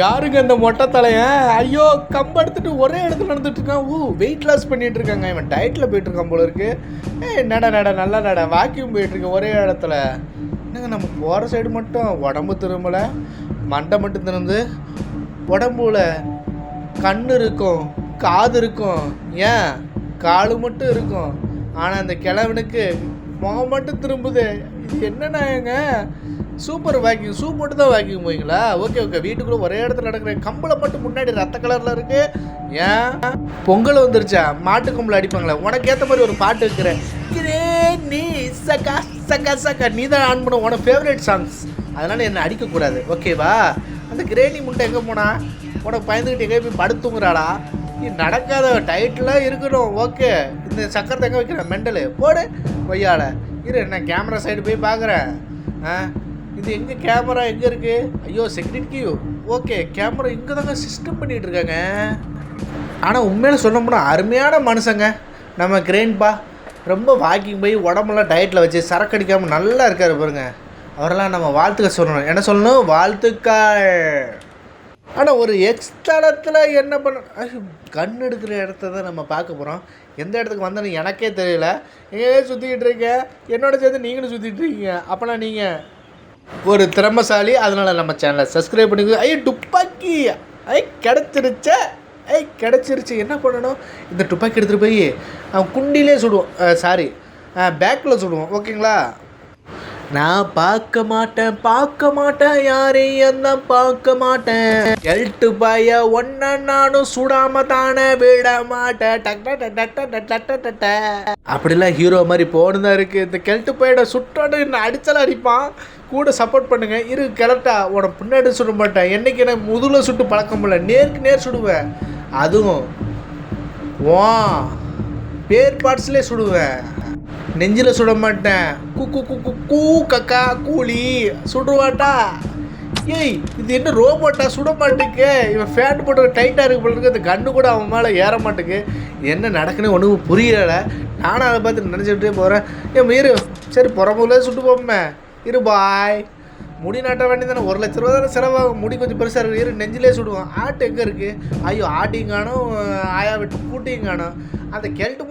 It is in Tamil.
யாருங்க இந்த மொட்டை தலையன் ஐயோ கம்பு எடுத்துட்டு ஒரே இடத்துல நடந்துட்டு இருக்கான். ஊ வெயிட் லாஸ் பண்ணிட்டு இருக்காங்க. இவன் டயட்டில் போயிட்டு இருக்கான் போல இருக்கு. ஏ நட நட நல்லா நட வாக்கியம் போயிட்டு இருக்கு ஒரே இடத்துல. என்னங்க நம்ம போகிற சைடு மட்டும் உடம்பு திரும்பல. மண்டை மட்டும் திறந்து. உடம்புல கண் இருக்கும் காது இருக்கும். ஏன்? காலு மட்டும் இருக்கும். ஆனால் அந்த கிழவனுக்கு முகம் மட்டும் திரும்புது. இது என்னண்ணாங்க சூப்பர் வாக்கிங் ஷூ மட்டும் தான் வாக்கிங் போய்ங்களா ஓகே ஓகே வீட்டுக்குள்ளே ஒரே இடத்துல நடக்கிற கம்பளை மட்டும் முன்னாடி ரத்த கலரில் இருக்குது ஏன்? பொங்கல் வந்துருச்சா? மாட்டு கொம்பளை அடிப்பாங்களே. உனக்கு ஏற்ற மாதிரி ஒரு பாட்டு வைக்கிறேன். நீ சக்கா சக்கா சக்கா நீ தான் ஆன் பண்ண உனக்கு ஃபேவரட் சாங்ஸ் அதனால் என்னை அடிக்கக்கூடாது. ஓகேவா அந்த கிரேணி முட்டை எங்கே போனா? உனக்கு பயந்துக்கிட்டு எங்கே போய் படுத்துங்கிறாடா நீ நடக்காத டைட்டில் இருக்கணும். ஓகே இந்த சக்கரை எங்கே வைக்கிறேன்? மெண்டலு. போடு கொய்யால இரு நான் கேமரா சைடு போய் பார்க்குறேன் ஆ? இது எங்கே கேமரா எங்கே இருக்குது ஐயோ செக்யூரிட்டி ஓகே கேமரா இங்கே தாங்க சிஸ்டம் பண்ணிகிட்டு இருக்காங்க ஆனால் உண்மையில சொன்னோம்னா அருமையான மனுஷங்க. நம்ம கிரேன்பா ரொம்ப வாக்கிங் போய் உடம்பெல்லாம் டயட்டில் வச்சு சரக்கு அடிக்காமல் நல்லா இருக்கார் பாருங்க. அவரெல்லாம் நம்ம வாழ்த்துக்கள் சொல்லணும். என்ன சொல்லணும்? வாழ்த்துக்கள். ஆனால் ஒரு எக்ஸ்தலத்தில் என்ன பண்ண கண் எடுக்கிற இடத்த தான் நம்ம பார்க்க போகிறோம் எந்த இடத்துக்கு வந்தோன்னு எனக்கே தெரியல. எங்கே சுற்றிக்கிட்டு இருக்கேன் என்னோட சேர்த்து நீங்களும் சுற்றிட்டு இருக்கீங்க. அப்போனா நீங்கள் ஒரு திறமசாலி அதனால் நம்ம சேனலை சப்ஸ்கிரைப் பண்ணிக்கோ. ஐயோ துப்பாக்கி! ஐ கிடச்சிருச்சே! ஐ கிடச்சிருச்சு. என்ன பண்ணணும்? இந்த துப்பாக்கி எடுத்துகிட்டு போய் அவன் குண்டிலே சுடுவோம் சாரி பேக்கில் சுடுவோம் ஓகேங்களா? நான் பார்க்க மாட்டேன் பார்க்க மாட்டேன் யாரையும் தான் பார்க்க மாட்டேன். எல்ட்டு பாய ஒன்ன நானும் சுடாம தானே விட மாட்டேன். அப்படிலாம் ஹீரோ மாதிரி போன தான் இருக்கு. இந்த கெல்ட்டு பையோட சுட்டோட என்ன அடிப்பான். கூட சப்போர்ட் பண்ணுங்க. இரு கரெக்டா உனக்கு பின்னாடி சுட மாட்டேன். என்னைக்கு எனக்கு முதுல சுட்டு பழக்கம் இல்லை. நேருக்கு நேர் சுடுவேன். அதுவும் வா பேர் பார்ட்ஸ்லேயே சுடுவேன். நெஞ்சில் சுட மாட்டேன். கூ கூ கூ கூ கக்கா கூலி சுடுவாட்டா? ஏய் இது என்ன ரோபோட்டா? சுட மாட்டேங்கு இவன் ஃபேண்ட் போட்டு டைட்டாக இருக்கு போல இருக்கு. அந்த கண்ணு கூட அவன் மேலே ஏற மாட்டேக்கு. என்ன நடக்குன்னு ஒன்றும் புரியல. நானும் அதை பார்த்து நினச்சிக்கிட்டே போகிறேன் ஏன் இரு சரி புறமுல சுட்டு போமே இரு பாய் முடி நாட்ட வேண்டி தானே ஒரு லட்ச ரூபா தானே செலவாகும். முடி கொஞ்சம் பெருசாக இருக்கு. இரு நெஞ்சிலே சுடுவோம். ஆட்டு எங்கே இருக்குது ஐயோ ஆட்டியும் காணும் ஆயா விட்டு பூட்டியும் காணும். அந்த கெல்ட்டு